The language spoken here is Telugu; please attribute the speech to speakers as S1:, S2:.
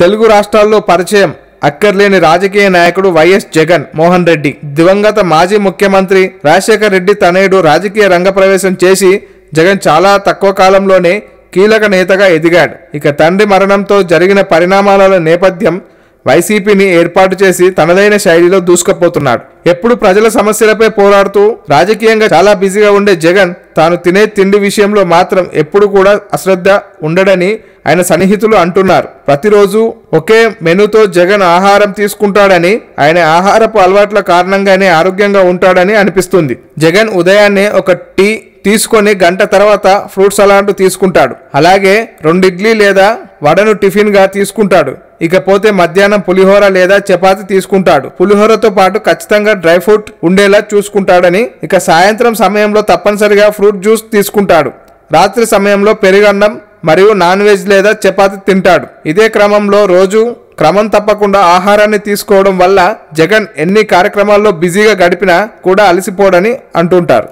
S1: తెలుగు రాష్ట్రాల్లో పరిచయం అక్కర్లేని రాజకీయ నాయకుడు వైఎస్ జగన్ మోహన్ రెడ్డి. దివంగత మాజీ ముఖ్యమంత్రి రాజశేఖర్ రెడ్డి తనయుడు రాజకీయ రంగ ప్రవేశం చేసి జగన్ చాలా తక్కువ కాలంలోనే కీలక నేతగా ఎదిగాడు. ఇక తండ్రి మరణంతో జరిగిన పరిణామాల నేపథ్యం వైసీపీని ఏర్పాటు చేసి తనదైన శైలిలో దూసుకుపోతున్నాడు. ఎప్పుడు ప్రజల సమస్యలపై పోరాడుతూ రాజకీయంగా చాలా బిజీగా ఉండే జగన్ తాను తినే తిండి విషయంలో మాత్రం ఎప్పుడు కూడా అశ్రద్ధ ఉండడని ఆయన సన్నిహితులు అంటున్నారు. ప్రతిరోజు ఒకే మెనుతో జగన్ ఆహారం తీసుకుంటాడని ఆయన ఆహారపు అలవాట్ల కారణంగానే ఆరోగ్యంగా ఉంటాడని అనిపిస్తుంది. జగన్ ఉదయాన్నే ఒక టీ తీసుకొని గంట తర్వాత ఫ్రూట్ సలాడ్ తీసుకుంటాడు. అలాగే రెండు ఇడ్లీ లేదా వడను టిఫిన్గా తీసుకుంటాడు. ఇకపోతే మధ్యాహ్నం పులిహోర లేదా చపాతి తీసుకుంటాడు. పులిహోరతో పాటు ఖచ్చితంగా డ్రై ఫ్రూట్ ఉండేలా చూసుకుంటాడని ఇక సాయంత్రం సమయంలో తప్పనిసరిగా ఫ్రూట్ జ్యూస్ తీసుకుంటాడు. రాత్రి సమయంలో పెరుగన్నం మరియు నాన్ వెజ్ లేదా చపాతి తింటాడు. ఇదే క్రమంలో రోజు క్రమం తప్పకుండా ఆహారాన్ని తీసుకోవడం వల్ల జగన్ ఎన్ని కార్యక్రమాల్లో బిజీగా గడిపినా కూడా అలసిపోడని అంటుంటారు.